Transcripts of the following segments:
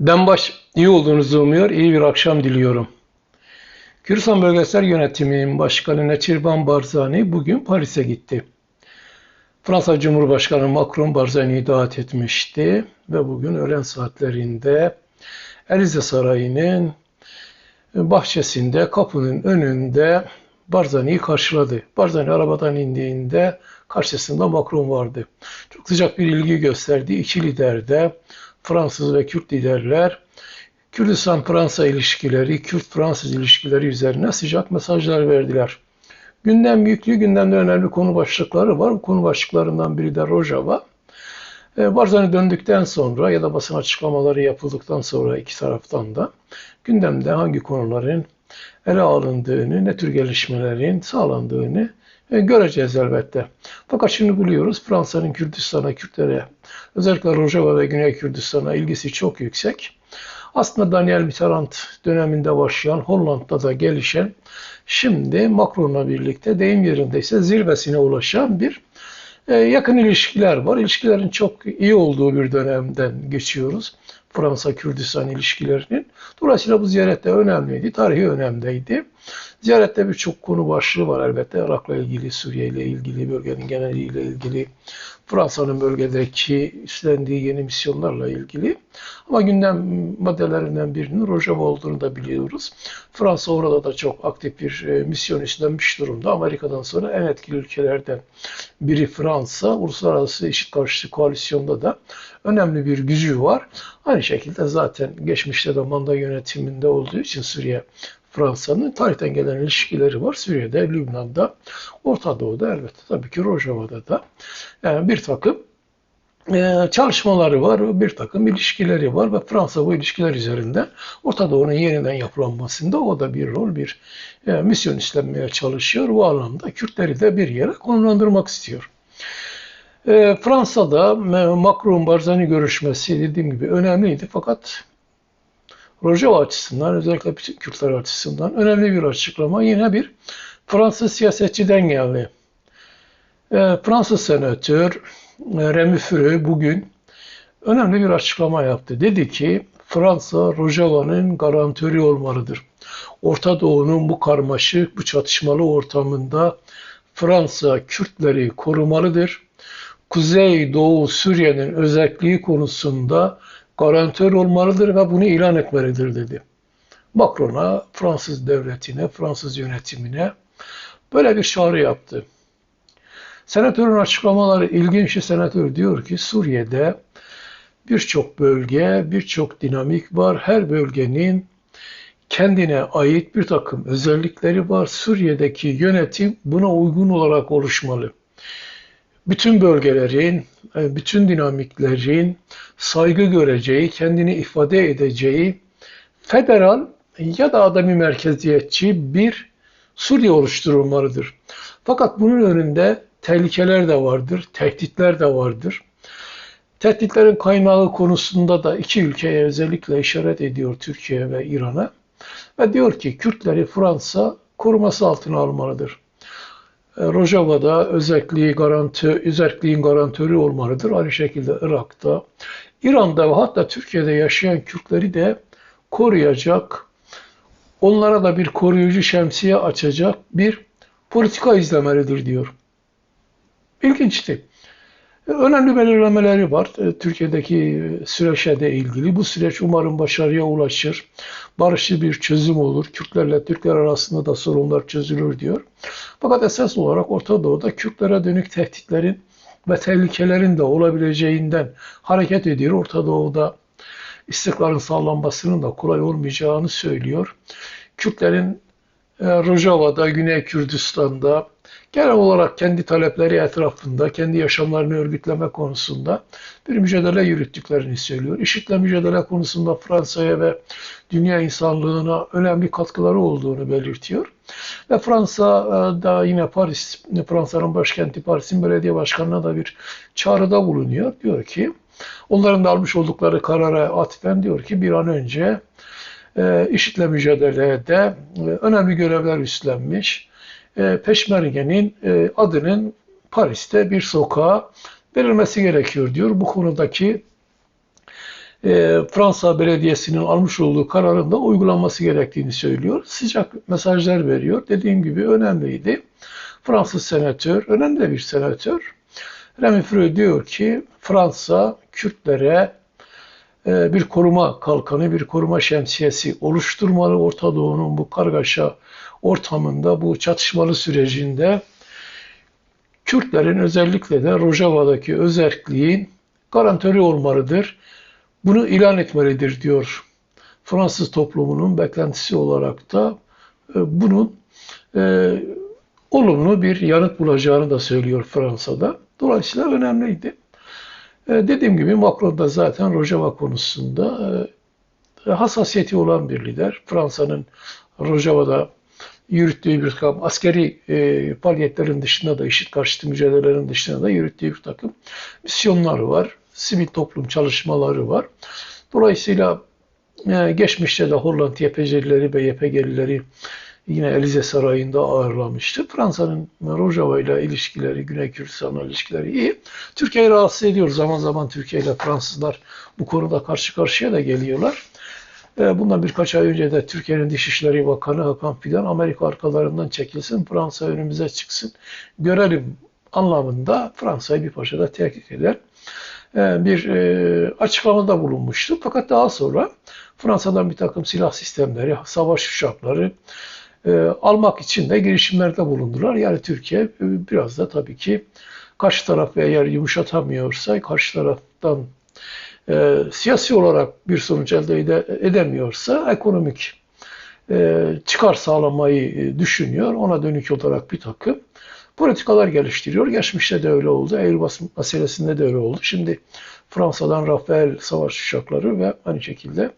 Dembaş iyi olduğunuzu umuyor, iyi bir akşam diliyorum. Kürdistan Bölgesel Yönetiminin Başkanı Neçirvan Barzani bugün Paris'e gitti. Fransa Cumhurbaşkanı Macron Barzani'yi davet etmişti ve bugün öğlen saatlerinde Elize Sarayı'nın bahçesinde, kapının önünde Barzani'yi karşıladı. Barzani arabadan indiğinde karşısında Macron vardı. Çok sıcak bir ilgi gösterdi. İki lider de Fransız ve Kürt liderler Kürdistan-Fransa ilişkileri, Kürt-Fransız ilişkileri üzerine sıcak mesajlar verdiler. Gündem yüklü, gündemde önemli konu başlıkları var. Bu konu başlıklarından biri de Rojava. Ee, Barzani döndükten sonra ya da basın açıklamaları yapıldıktan sonra iki taraftan da gündemde hangi konuların ele alındığını, ne tür gelişmelerin sağlandığını e, göreceğiz elbette. Fakat şimdi biliyoruz Fransa'nın Kürdistan'a, Kürtlere, özellikle Rojava ve Güney Kürdistan'a ilgisi çok yüksek. Aslında Daniel Mitterrand döneminde başlayan, Hollanda'da da gelişen, şimdi Macron'la birlikte deyim yerindeyse zirvesine ulaşan bir e, yakın ilişkiler var. İlişkilerin çok iyi olduğu bir dönemden geçiyoruz. Fransa-Kürdistan ilişkilerinin. Dolayısıyla bu ziyaret de önemliydi, tarihi önemdeydi. Ziyarette birçok konu başlığı var elbette. Irak'la ilgili, Suriye ile ilgili, bölgenin geneliyle ilgili, Fransa'nın bölgedeki üstlendiği yeni misyonlarla ilgili. Ama gündem maddelerinden birinin Rojava olduğunu da biliyoruz. Fransa orada da çok aktif bir e, misyon üstlenmiş durumda. Amerika'dan sonra en etkili ülkelerden biri Fransa. Uluslararası eşit karşıtı koalisyonda da önemli bir gücü var. Aynı şekilde zaten geçmişte de manda yönetiminde olduğu için Suriye Fransa'nın tarihten gelen ilişkileri var. Suriye'de, Lübnan'da, Orta Doğu'da elbette tabii ki Rojava'da da yani bir takım e, çalışmaları var, bir takım ilişkileri var ve Fransa bu ilişkiler üzerinde Orta Doğu'nun yeniden yapılanmasında o da bir rol, bir e, misyon üstlenmeye çalışıyor. Bu anlamda Kürtleri de bir yere konumlandırmak istiyor. E, Fransa'da Macron-Barzani görüşmesi dediğim gibi önemliydi fakat Rojava açısından özellikle Kürtler açısından önemli bir açıklama yine bir Fransız siyasetçiden geldi. E, Fransız senatör e, Remy Fure bugün önemli bir açıklama yaptı. Dedi ki Fransa Rojava'nın garantörü olmalıdır. Orta Doğu'nun bu karmaşık, bu çatışmalı ortamında Fransa Kürtleri korumalıdır. Kuzey Doğu Suriye'nin özelliği konusunda garantör olmalıdır ve bunu ilan etmelidir dedi. Macron'a, Fransız devletine, Fransız yönetimine böyle bir çağrı yaptı. Senatörün açıklamaları ilginç. Senatör diyor ki Suriye'de birçok bölge, birçok dinamik var. Her bölgenin kendine ait bir takım özellikleri var. Suriye'deki yönetim buna uygun olarak oluşmalı bütün bölgelerin, e, bütün dinamiklerin saygı göreceği, kendini ifade edeceği federal ya da adami merkeziyetçi bir Suriye oluşturulmalıdır. Fakat bunun önünde tehlikeler de vardır, tehditler de vardır. Tehditlerin kaynağı konusunda da iki ülkeye özellikle işaret ediyor Türkiye ve İran'a. Ve diyor ki Kürtleri Fransa koruması altına almalıdır. E, Rojava'da özelliği garanti, özelliğin garantörü olmalıdır. Aynı şekilde Irak'ta, İran'da ve hatta Türkiye'de yaşayan Kürtleri de koruyacak, onlara da bir koruyucu şemsiye açacak bir politika izlemelidir diyor. İlginçti. Önemli belirlemeleri var e, Türkiye'deki süreçle de ilgili. Bu süreç umarım başarıya ulaşır. Barışçı bir çözüm olur. Kürtlerle Türkler arasında da sorunlar çözülür diyor. Fakat esas olarak Orta Doğu'da Kürtlere dönük tehditlerin ve tehlikelerin de olabileceğinden hareket ediyor. Orta Doğu'da istikrarın sağlanmasının da kolay olmayacağını söylüyor. Kürtlerin e, Rojava'da, Güney Kürdistan'da, genel olarak kendi talepleri etrafında, kendi yaşamlarını örgütleme konusunda bir mücadele yürüttüklerini söylüyor. İşitle mücadele konusunda Fransa'ya ve dünya insanlığına önemli katkıları olduğunu belirtiyor. Ve Fransa'da yine Paris, Fransa'nın başkenti Paris'in belediye başkanına da bir çağrıda bulunuyor. Diyor ki, onların da almış oldukları karara atfen diyor ki bir an önce e, IŞİD'le mücadelede e, önemli görevler üstlenmiş e, Peşmerge'nin e, adının Paris'te bir sokağa verilmesi gerekiyor diyor. Bu konudaki e, Fransa Belediyesi'nin almış olduğu kararın da uygulanması gerektiğini söylüyor. Sıcak mesajlar veriyor. Dediğim gibi önemliydi. Fransız senatör, önemli bir senatör. Remy Freud diyor ki Fransa Kürtlere e, bir koruma kalkanı, bir koruma şemsiyesi oluşturmalı. Orta Doğu'nun bu kargaşa ortamında, bu çatışmalı sürecinde Kürtlerin özellikle de Rojava'daki özelliğin garantörü olmalıdır. Bunu ilan etmelidir diyor. Fransız toplumunun beklentisi olarak da e, bunun e, olumlu bir yanıt bulacağını da söylüyor Fransa'da. Dolayısıyla önemliydi. E, dediğim gibi Macron da zaten Rojava konusunda e, hassasiyeti olan bir lider. Fransa'nın Rojava'da yürüttüğü bir takım askeri e, faaliyetlerin dışında da işit karşıtı mücadelelerin dışında da yürüttüğü bir takım misyonları var. Sivil toplum çalışmaları var. Dolayısıyla e, geçmişte de Hollanda YPG'lileri ve YPG'lileri yine Elize Sarayı'nda ağırlamıştı. Fransa'nın Rojava ile ilişkileri, Güney Kürdistan'la ilişkileri iyi. Türkiye'yi rahatsız ediyor. Zaman zaman Türkiye ile Fransızlar bu konuda karşı karşıya da geliyorlar. E, bundan birkaç ay önce de Türkiye'nin Dışişleri Bakanı Hakan Fidan Amerika arkalarından çekilsin, Fransa önümüze çıksın, görelim anlamında Fransa'yı bir parçada tehdit eder e, bir e, açıklamada bulunmuştu. Fakat daha sonra Fransa'dan bir takım silah sistemleri, savaş uçakları almak için de girişimlerde bulundular. Yani Türkiye biraz da tabii ki karşı taraf eğer yumuşatamıyorsa karşı taraftan e, siyasi olarak bir sonuç elde edemiyorsa ekonomik e, çıkar sağlamayı e, düşünüyor. Ona dönük olarak bir takım politikalar geliştiriyor. Geçmişte de öyle oldu. Airbus meselesinde de öyle oldu. Şimdi Fransa'dan Rafael savaş uçakları ve aynı şekilde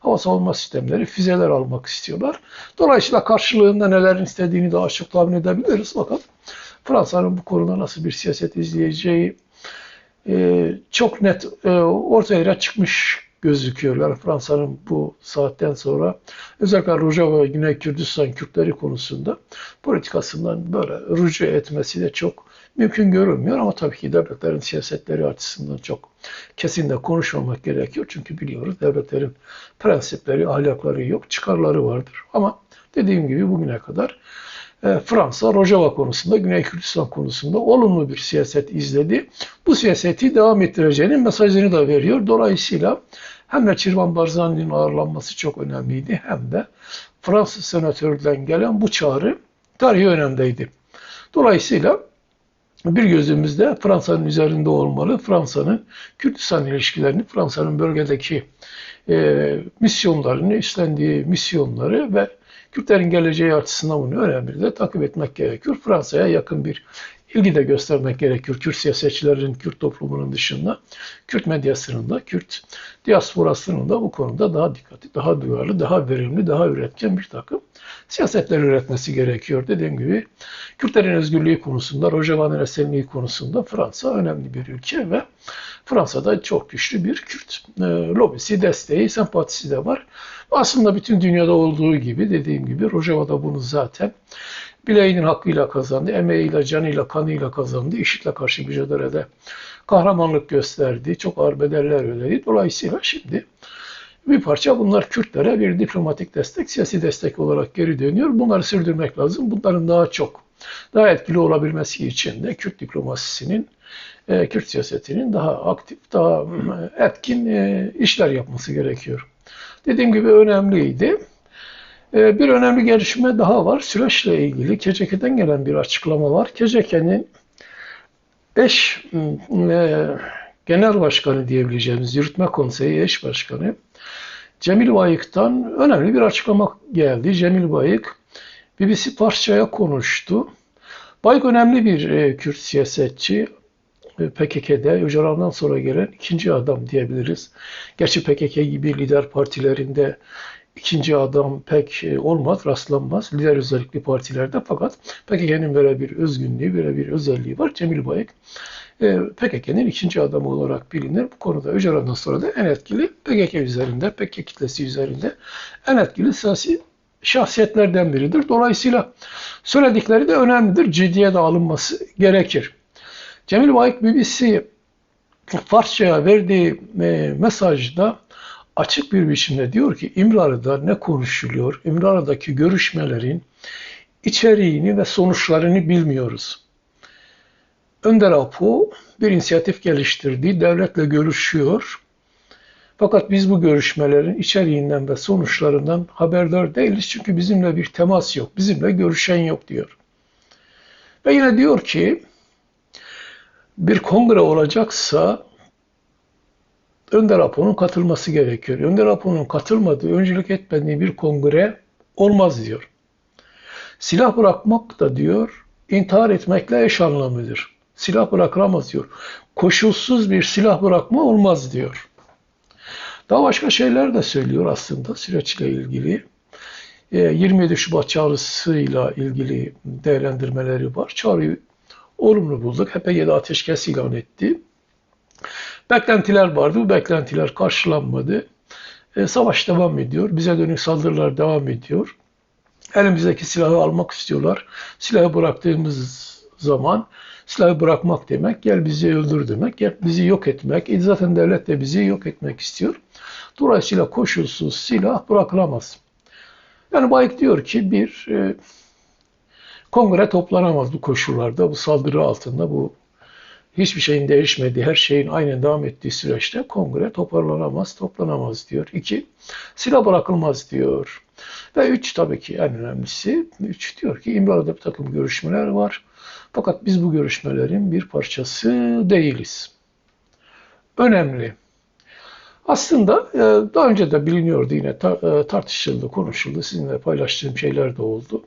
hava savunma sistemleri, füzeler almak istiyorlar. Dolayısıyla karşılığında nelerin istediğini daha çok tahmin edebiliriz. Fakat Fransa'nın bu konuda nasıl bir siyaset izleyeceği ee, çok net e, ortaya çıkmış gözüküyorlar. Fransa'nın bu saatten sonra özellikle Rojava Güney Kürdistan Kürtleri konusunda politikasından böyle rücu etmesi de çok mümkün görünmüyor ama tabii ki devletlerin siyasetleri açısından çok kesin de konuşmamak gerekiyor. Çünkü biliyoruz devletlerin prensipleri, ahlakları yok, çıkarları vardır. Ama dediğim gibi bugüne kadar Fransa Rojava konusunda, Güney Kürdistan konusunda olumlu bir siyaset izledi. Bu siyaseti devam ettireceğinin mesajını da veriyor. Dolayısıyla hem de Çirvan Barzani'nin ağırlanması çok önemliydi hem de Fransız senatörden gelen bu çağrı tarihi önemdeydi. Dolayısıyla bir gözümüzde Fransa'nın üzerinde olmalı. Fransa'nın Kürdistan ilişkilerini, Fransa'nın bölgedeki e, misyonlarını, üstlendiği misyonları ve Kürtlerin geleceği açısından bunu önemli de takip etmek gerekiyor. Fransa'ya yakın bir ilgi de göstermek gerekiyor. Kürt siyasetçilerin, Kürt toplumunun dışında, Kürt medyasının da, Kürt diasporasının da bu konuda daha dikkatli, daha duyarlı, daha verimli, daha üretken bir takım siyasetler üretmesi gerekiyor. Dediğim gibi Kürtlerin özgürlüğü konusunda, Rojava'nın esenliği konusunda Fransa önemli bir ülke ve Fransa'da çok güçlü bir Kürt e, lobisi, desteği, sempatisi de var. Aslında bütün dünyada olduğu gibi dediğim gibi Rojava da bunu zaten bileğinin hakkıyla kazandı, emeğiyle, canıyla, kanıyla kazandı, işitle karşı mücadelede kahramanlık gösterdi, çok ağır bedeller ödedi. Dolayısıyla şimdi bir parça bunlar Kürtlere bir diplomatik destek, siyasi destek olarak geri dönüyor. Bunları sürdürmek lazım. Bunların daha çok, daha etkili olabilmesi için de Kürt diplomasisinin, e, Kürt siyasetinin daha aktif, daha e, etkin e, işler yapması gerekiyor. Dediğim gibi önemliydi. Bir önemli gelişme daha var. Süreçle ilgili KCK'den gelen bir açıklama var. KCK'nin eş genel başkanı diyebileceğimiz yürütme konseyi eş başkanı Cemil Bayık'tan önemli bir açıklama geldi. Cemil Bayık BBC Farsça'ya konuştu. Bayık önemli bir e, Kürt siyasetçi. E, PKK'de Öcalan'dan sonra gelen ikinci adam diyebiliriz. Gerçi PKK gibi lider partilerinde ikinci adam pek e, olmaz, rastlanmaz. Lider özellikli partilerde fakat PKK'nın böyle bir özgünlüğü, böyle bir özelliği var. Cemil Bayık e, PKK'nın ikinci adamı olarak bilinir. Bu konuda Öcalan'dan sonra da en etkili PKK üzerinde, PKK kitlesi üzerinde en etkili siyasi şahsiyetlerden biridir. Dolayısıyla söyledikleri de önemlidir. Ciddiye de alınması gerekir. Cemil Bayık BBC Farsça'ya verdiği e, mesajda açık bir biçimde diyor ki İmralı'da ne konuşuluyor? İmralı'daki görüşmelerin içeriğini ve sonuçlarını bilmiyoruz. Önder Apo bir inisiyatif geliştirdi, devletle görüşüyor. Fakat biz bu görüşmelerin içeriğinden ve sonuçlarından haberdar değiliz çünkü bizimle bir temas yok, bizimle görüşen yok diyor. Ve yine diyor ki bir kongre olacaksa Önder Apo'nun katılması gerekiyor. Önder Apo'nun katılmadığı, öncülük etmediği bir kongre olmaz diyor. Silah bırakmak da diyor, intihar etmekle eş anlamıdır. Silah bırakılamaz diyor. Koşulsuz bir silah bırakma olmaz diyor. Daha başka şeyler de söylüyor aslında süreçle ilgili. 27 Şubat çağrısıyla ilgili değerlendirmeleri var. Çağrıyı olumlu bulduk. HPG'de ateşkes ilan etti. Beklentiler vardı. Bu beklentiler karşılanmadı. E, savaş devam ediyor. Bize dönük saldırılar devam ediyor. Elimizdeki silahı almak istiyorlar. Silahı bıraktığımız zaman silahı bırakmak demek gel bizi öldür demek, gel bizi yok etmek. E zaten devlet de bizi yok etmek istiyor. Dolayısıyla koşulsuz silah bırakılamaz. Yani Bayık diyor ki bir e, kongre toplanamaz bu koşullarda, bu saldırı altında, bu hiçbir şeyin değişmediği, her şeyin aynen devam ettiği süreçte kongre toparlanamaz, toplanamaz diyor. İki, silah bırakılmaz diyor. Ve üç tabii ki en önemlisi, üç diyor ki İmralı'da bir takım görüşmeler var. Fakat biz bu görüşmelerin bir parçası değiliz. Önemli. Aslında e, daha önce de biliniyordu yine e, tartışıldı, konuşuldu. Sizinle paylaştığım şeyler de oldu.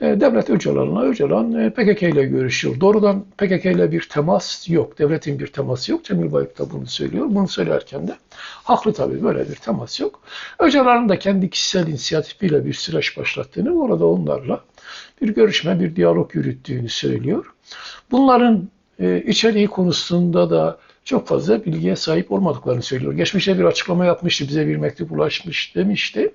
E, devlet Öcalan'la Öcalan PKK ile görüşüyor. Doğrudan PKK ile bir temas yok. Devletin bir teması yok. Cemil Bayık da bunu söylüyor. Bunu söylerken de haklı tabii böyle bir temas yok. Öcalan'ın da kendi kişisel inisiyatifiyle bir süreç başlattığını, orada onlarla bir görüşme, bir diyalog yürüttüğünü söylüyor. Bunların içeriği konusunda da çok fazla bilgiye sahip olmadıklarını söylüyor. Geçmişte bir açıklama yapmıştı, bize bir mektup ulaşmış demişti.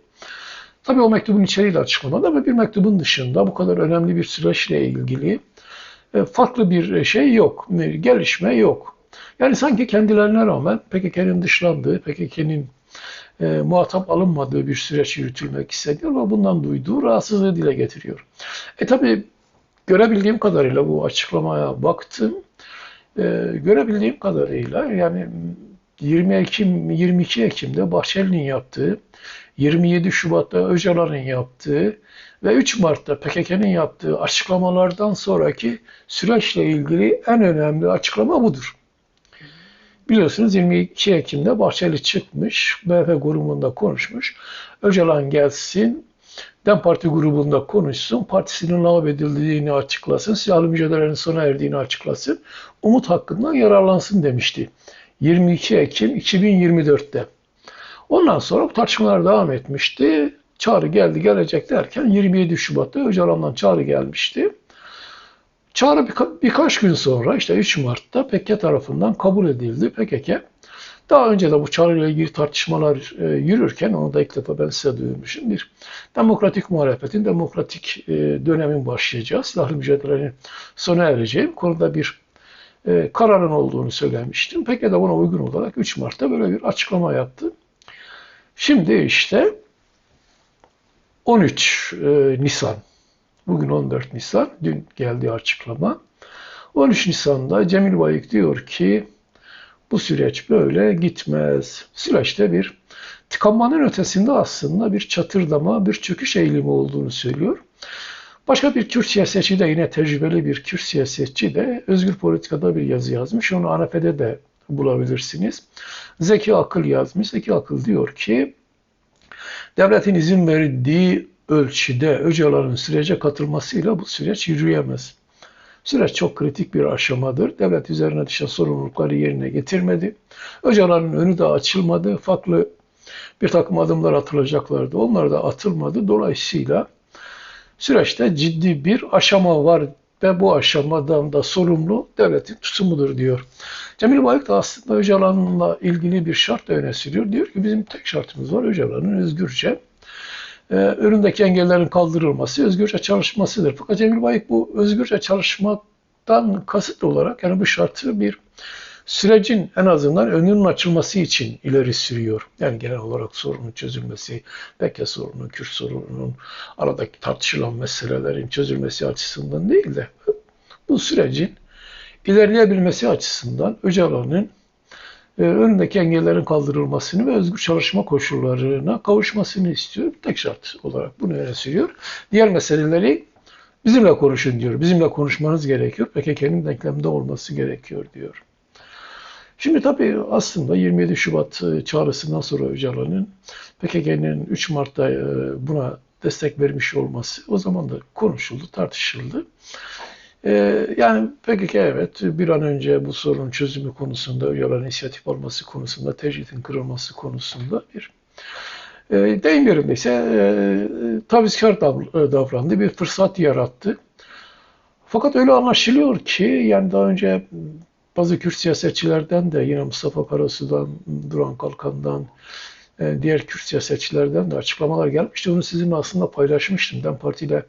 Tabii o mektubun içeriğiyle açıklamadı ama bir mektubun dışında bu kadar önemli bir süreçle ilgili e, farklı bir şey yok, gelişme yok. Yani sanki kendilerine rağmen PKK'nın dışlandığı, PKK'nın e, muhatap alınmadığı bir süreç yürütülmek isteniyor ve bundan duyduğu rahatsızlığı dile getiriyor. E tabi görebildiğim kadarıyla bu açıklamaya baktım. E, görebildiğim kadarıyla yani 20 Ekim, 22 Ekim'de Bahçeli'nin yaptığı 27 Şubat'ta Öcalan'ın yaptığı ve 3 Mart'ta PKK'nın yaptığı açıklamalardan sonraki süreçle ilgili en önemli açıklama budur. Biliyorsunuz 22 Ekim'de Bahçeli çıkmış, MHP grubunda konuşmuş. Öcalan gelsin, DEM Parti grubunda konuşsun, partisinin lağvedildiğini açıklasın, silahlı mücadelelerin sona erdiğini açıklasın, umut hakkından yararlansın demişti. 22 Ekim 2024'te. Ondan sonra bu tartışmalar devam etmişti. Çağrı geldi gelecek derken 27 Şubat'ta Öcalan'dan çağrı gelmişti. Çağrı birka- birkaç gün sonra işte 3 Mart'ta PKK tarafından kabul edildi. PKK daha önce de bu çağrı ile ilgili tartışmalar e, yürürken onu da ilk defa ben size duyurmuşum. Bir demokratik muhalefetin, demokratik e, dönemin başlayacağı, silahlı mücadelenin sona ereceği konuda bir e, kararın olduğunu söylemiştim. PKK de buna uygun olarak 3 Mart'ta böyle bir açıklama yaptı. Şimdi işte 13 e, Nisan, bugün 14 Nisan, dün geldi açıklama. 13 Nisan'da Cemil Bayık diyor ki bu süreç böyle gitmez. Süreçte bir tıkanmanın ötesinde aslında bir çatırdama, bir çöküş eğilimi olduğunu söylüyor. Başka bir Kürt siyasetçi de yine tecrübeli bir Kürt siyasetçi de Özgür Politika'da bir yazı yazmış. Onu ANAP'de de bulabilirsiniz. Zeki Akıl yazmış. Zeki Akıl diyor ki devletin izin verdiği ölçüde Öcalan'ın sürece katılmasıyla bu süreç yürüyemez. Süreç çok kritik bir aşamadır. Devlet üzerine düşen sorumlulukları yerine getirmedi. Öcalan'ın önü de açılmadı. Farklı bir takım adımlar atılacaklardı. Onlar da atılmadı. Dolayısıyla süreçte ciddi bir aşama var ve bu aşamadan da sorumlu devletin tutumudur diyor. Cemil Bayık da aslında Öcalan'la ilgili bir şart da öne sürüyor. Diyor ki bizim tek şartımız var Öcalan'ın özgürce e, önündeki engellerin kaldırılması, özgürce çalışmasıdır. Fakat Cemil Bayık bu özgürce çalışmaktan kasıtlı olarak yani bu şartı bir sürecin en azından önünün açılması için ileri sürüyor. Yani genel olarak sorunun çözülmesi, PKK sorunun, Kürt sorununun, aradaki tartışılan meselelerin çözülmesi açısından değil de bu sürecin ilerleyebilmesi açısından Öcalan'ın e, önündeki engellerin kaldırılmasını ve özgür çalışma koşullarına kavuşmasını istiyor. Tek şart olarak bunu öne sürüyor. Diğer meseleleri bizimle konuşun diyor. Bizimle konuşmanız gerekiyor. PKK'nın denklemde olması gerekiyor diyor. Şimdi tabii aslında 27 Şubat e, çağrısından sonra Öcalan'ın PKK'nın 3 Mart'ta e, buna destek vermiş olması o zaman da konuşuldu, tartışıldı. Ee, yani PKK evet bir an önce bu sorunun çözümü konusunda, Öcalan'ın inisiyatif alması konusunda, tecridin kırılması konusunda bir e, deyim yerindeyse e, tavizkar davrandı, bir fırsat yarattı. Fakat öyle anlaşılıyor ki yani daha önce bazı Kürt siyasetçilerden de yine Mustafa Karasu'dan, Duran Kalkan'dan, e, diğer Kürt siyasetçilerden de açıklamalar gelmişti. Onu sizinle aslında paylaşmıştım. DEM Parti ile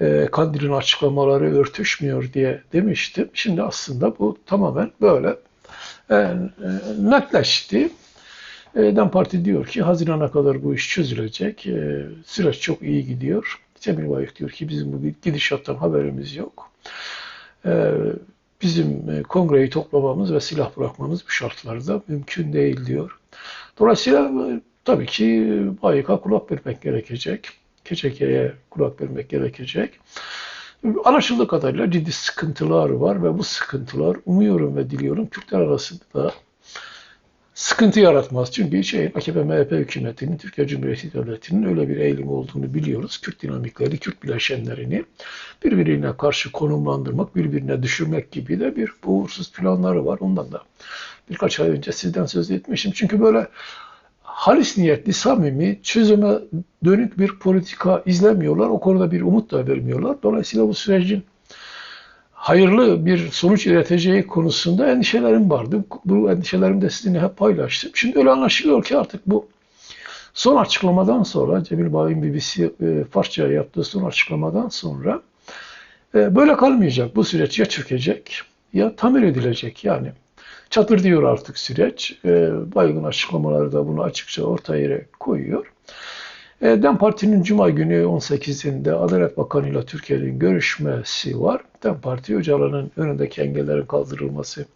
e, Kandil'in açıklamaları örtüşmüyor diye demiştim. Şimdi aslında bu tamamen böyle e, netleşti. DEM Parti diyor ki Haziran'a kadar bu iş çözülecek. Süreç çok iyi gidiyor. Cemil Bayık diyor ki bizim bu gidişattan haberimiz yok. E, bizim e, kongreyi toplamamız ve silah bırakmamız bu şartlarda mümkün değil diyor. Dolayısıyla e, tabii ki Bayık'a kulak vermek gerekecek. Keçeke'ye kulak vermek gerekecek. Anlaşıldığı kadarıyla ciddi sıkıntılar var ve bu sıkıntılar umuyorum ve diliyorum Kürtler arasında sıkıntı yaratmaz. Çünkü şey, AKP-MHP hükümetinin, Türkiye Cumhuriyeti Devleti'nin öyle bir eğilim olduğunu biliyoruz. Kürt dinamikleri, Kürt bileşenlerini birbirine karşı konumlandırmak, birbirine düşürmek gibi de bir uğursuz planları var. Ondan da birkaç ay önce sizden söz etmişim. Çünkü böyle halis niyetli, samimi, çözüme dönük bir politika izlemiyorlar. O konuda bir umut da vermiyorlar. Dolayısıyla bu sürecin hayırlı bir sonuç üreteceği konusunda endişelerim vardı. Bu endişelerimi de sizinle hep paylaştım. Şimdi öyle anlaşılıyor ki artık bu son açıklamadan sonra, Cemil Bay'ın BBC e, Farsça yaptığı son açıklamadan sonra e, böyle kalmayacak. Bu süreç ya çökecek ya tamir edilecek. Yani çatır diyor artık süreç. E, Baygın açıklamaları da bunu açıkça ortaya yere koyuyor. E, DEM Parti'nin Cuma günü 18'inde Adalet Bakanı ile Türkiye'nin görüşmesi var. DEM Parti Öcalan'ın önündeki engellerin kaldırılması,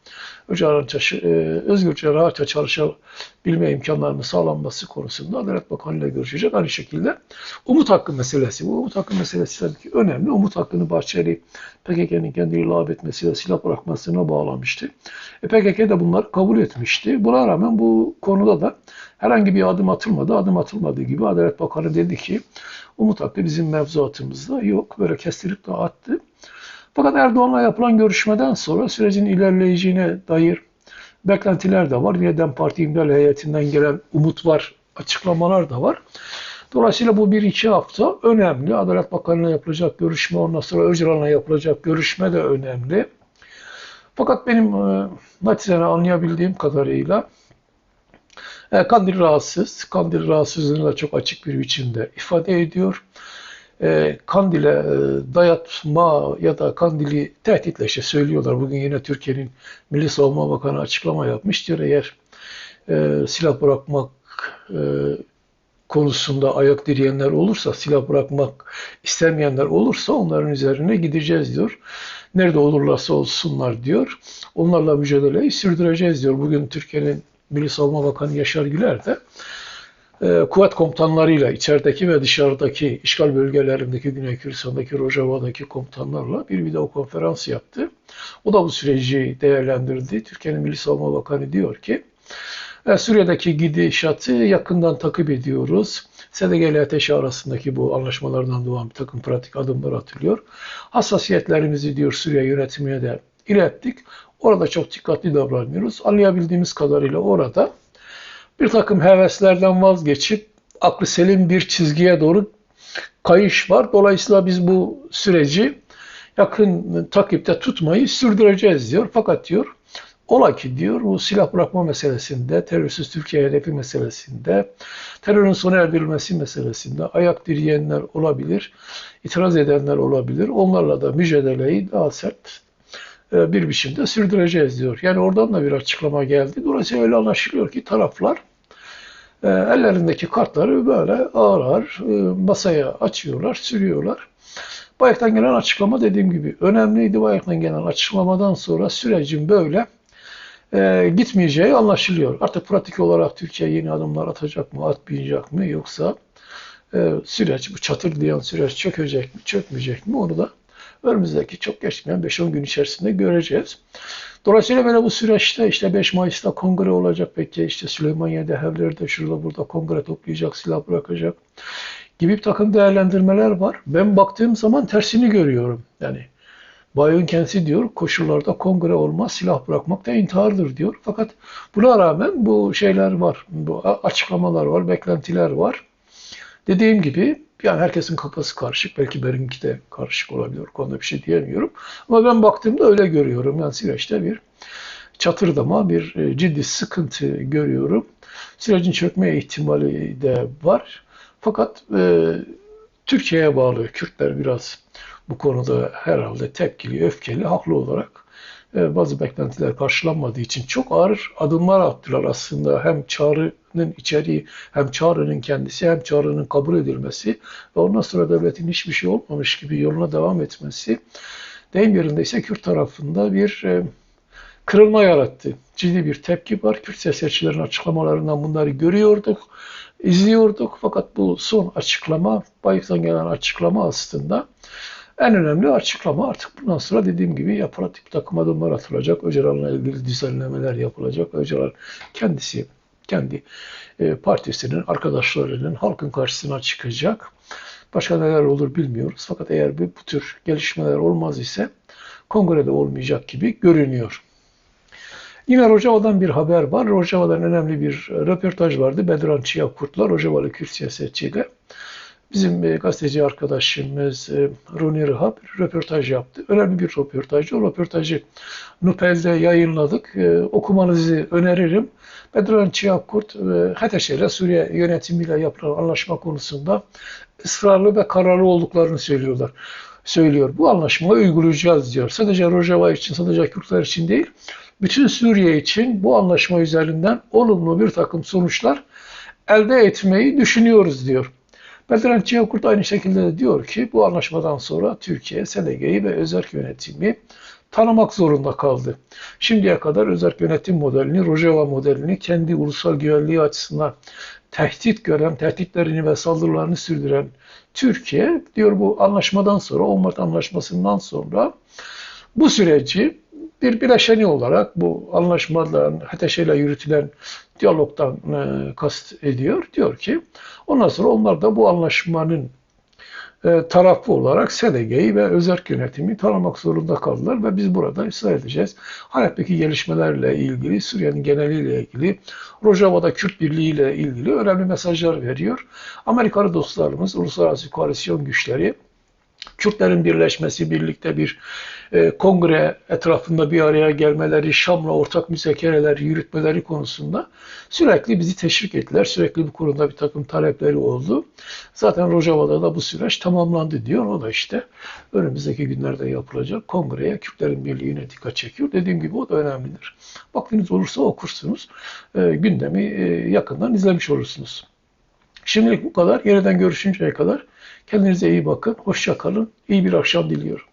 Öcalan'ın e, özgürce rahatça çalışabilme imkanlarının sağlanması konusunda Adalet Bakanı ile görüşecek. Aynı şekilde umut hakkı meselesi. Bu umut hakkı meselesi tabii ki önemli. Umut hakkını Bahçeli PKK'nın kendini ilave etmesiyle silah bırakmasına bağlamıştı. E, PKK de bunları kabul etmişti. Buna rağmen bu konuda da herhangi bir adım atılmadı. Adım atılmadığı gibi Adalet Bakanı dedi ki umut hakkı bizim mevzuatımızda yok. Böyle kestirip de attı. Fakat Erdoğan'la yapılan görüşmeden sonra sürecin ilerleyeceğine dair beklentiler de var. Yine DEM Parti İmdal heyetinden gelen umut var, açıklamalar da var. Dolayısıyla bu bir iki hafta önemli. Adalet Bakanı'na yapılacak görüşme, ondan sonra Öcalan'la yapılacak görüşme de önemli. Fakat benim e, naçizane anlayabildiğim kadarıyla e, Kandil rahatsız. Kandil rahatsızlığını da çok açık bir biçimde ifade ediyor. E, Kandil'e e, dayatma ya da Kandil'i tehditle işte söylüyorlar. Bugün yine Türkiye'nin Milli Savunma Bakanı açıklama yapmış. Diyor eğer e, silah bırakmak e, konusunda ayak direyenler olursa, silah bırakmak istemeyenler olursa onların üzerine gideceğiz diyor. Nerede olurlarsa olsunlar diyor. Onlarla mücadeleyi sürdüreceğiz diyor. Bugün Türkiye'nin Milli Savunma Bakanı Yaşar Güler de e, kuvvet komutanlarıyla içerideki ve dışarıdaki işgal bölgelerindeki Güney Kürdistan'daki Rojava'daki komutanlarla bir video konferans yaptı. O da bu süreci değerlendirdi. Türkiye'nin Milli Savunma Bakanı diyor ki e, Suriye'deki gidişatı yakından takip ediyoruz. SDG ile ateş arasındaki bu anlaşmalardan doğan bir takım pratik adımlar atılıyor. Hassasiyetlerimizi diyor Suriye yönetimine de ilettik. Orada çok dikkatli davranıyoruz. Anlayabildiğimiz kadarıyla orada bir takım heveslerden vazgeçip aklı selim bir çizgiye doğru kayış var. Dolayısıyla biz bu süreci yakın takipte tutmayı sürdüreceğiz diyor. Fakat diyor Ola ki diyor bu silah bırakma meselesinde, terörsüz Türkiye hedefi meselesinde, terörün sona erdirilmesi meselesinde ayak direyenler olabilir, itiraz edenler olabilir. Onlarla da mücadeleyi daha sert bir biçimde sürdüreceğiz diyor. Yani oradan da bir açıklama geldi. Dolayısıyla öyle anlaşılıyor ki taraflar e, ellerindeki kartları böyle ağır ağır e, masaya açıyorlar, sürüyorlar. Bayak'tan gelen açıklama dediğim gibi önemliydi. Bayak'tan gelen açıklamadan sonra sürecin böyle e, gitmeyeceği anlaşılıyor. Artık pratik olarak Türkiye yeni adımlar atacak mı, atmayacak mı yoksa e, süreç, bu çatır diyen süreç çökecek mi, çökmeyecek mi onu da önümüzdeki çok geçmeyen 5-10 gün içerisinde göreceğiz. Dolayısıyla böyle bu süreçte işte 5 Mayıs'ta kongre olacak peki işte Süleymaniye'de, Hevler'de, şurada burada kongre toplayacak, silah bırakacak gibi bir takım değerlendirmeler var. Ben baktığım zaman tersini görüyorum. Yani Bayön kendisi diyor koşullarda kongre olmaz, silah bırakmak da intihardır diyor. Fakat buna rağmen bu şeyler var, bu açıklamalar var, beklentiler var. Dediğim gibi yani herkesin kafası karışık. Belki benimki de karışık olabilir. Konuda bir şey diyemiyorum. Ama ben baktığımda öyle görüyorum. Yani süreçte bir çatırdama, bir e, ciddi sıkıntı görüyorum. Sürecin çökme ihtimali de var. Fakat e, Türkiye'ye bağlı Kürtler biraz bu konuda herhalde tepkili, öfkeli, haklı olarak bazı beklentiler karşılanmadığı için çok ağır adımlar attılar aslında. Hem çağrının içeriği, hem çağrının kendisi, hem çağrının kabul edilmesi ve ondan sonra devletin hiçbir şey olmamış gibi yoluna devam etmesi deyim yerinde ise Kürt tarafında bir e, kırılma yarattı. Ciddi bir tepki var. Kürt siyasetçilerin açıklamalarından bunları görüyorduk, izliyorduk. Fakat bu son açıklama, Bayık'tan gelen açıklama aslında en önemli açıklama artık bundan sonra dediğim gibi ya pratik takım adımlar atılacak. Öcalan'la ilgili düzenlemeler yapılacak. Öcalan kendisi kendi e, partisinin, arkadaşlarının halkın karşısına çıkacak. Başka neler olur bilmiyoruz. Fakat eğer bu, bu tür gelişmeler olmaz ise kongrede olmayacak gibi görünüyor. Yine Rojava'dan bir haber var. Rojava'dan önemli bir röportaj vardı. Bedran Çiyakurt'la Rojavalı Kürt siyasetçiyle. Bizim e, gazeteci arkadaşımız e, Roni Rıha bir röportaj yaptı. Önemli bir röportajdı. O röportajı Nupel'de yayınladık. E, okumanızı öneririm. Bedran Çiyakurt, e, HTŞ ile Suriye yönetimiyle yapılan anlaşma konusunda ısrarlı ve kararlı olduklarını söylüyorlar. Söylüyor. Bu anlaşmayı uygulayacağız diyor. Sadece Rojava için, sadece Kürtler için değil, bütün Suriye için bu anlaşma üzerinden olumlu bir takım sonuçlar elde etmeyi düşünüyoruz diyor. Beldiren Çiyakurt aynı şekilde de diyor ki bu anlaşmadan sonra Türkiye SDG'yi ve özerk yönetimi tanımak zorunda kaldı. Şimdiye kadar özerk yönetim modelini, Rojava modelini kendi ulusal güvenliği açısından tehdit gören, tehditlerini ve saldırılarını sürdüren Türkiye diyor bu anlaşmadan sonra, o Mart anlaşmasından sonra bu süreci bir bileşeni olarak bu anlaşmadan, HTŞ ile yürütülen diyalogdan e, kast ediyor. Diyor ki ondan sonra onlar da bu anlaşmanın e, tarafı olarak SDG'yi ve özerk yönetimi tanımak zorunda kaldılar ve biz burada ısrar edeceğiz. Halep'teki gelişmelerle ilgili, Suriye'nin geneliyle ilgili, Rojava'da Kürt Birliği ile ilgili önemli mesajlar veriyor. Amerikalı dostlarımız, uluslararası koalisyon güçleri Kürtlerin birleşmesi, birlikte bir e, kongre etrafında bir araya gelmeleri, Şam'la ortak müzakereler yürütmeleri konusunda sürekli bizi teşvik ettiler. Sürekli bu konuda bir takım talepleri oldu. Zaten Rojava'da da bu süreç tamamlandı diyor. O da işte önümüzdeki günlerde yapılacak kongreye Kürtlerin Birliği'ne dikkat çekiyor. Dediğim gibi o da önemlidir. Vaktiniz olursa okursunuz. E, gündemi e, yakından izlemiş olursunuz. Şimdilik bu kadar. Yeniden görüşünceye kadar kendinize iyi bakın. Hoşça kalın. İyi bir akşam diliyorum.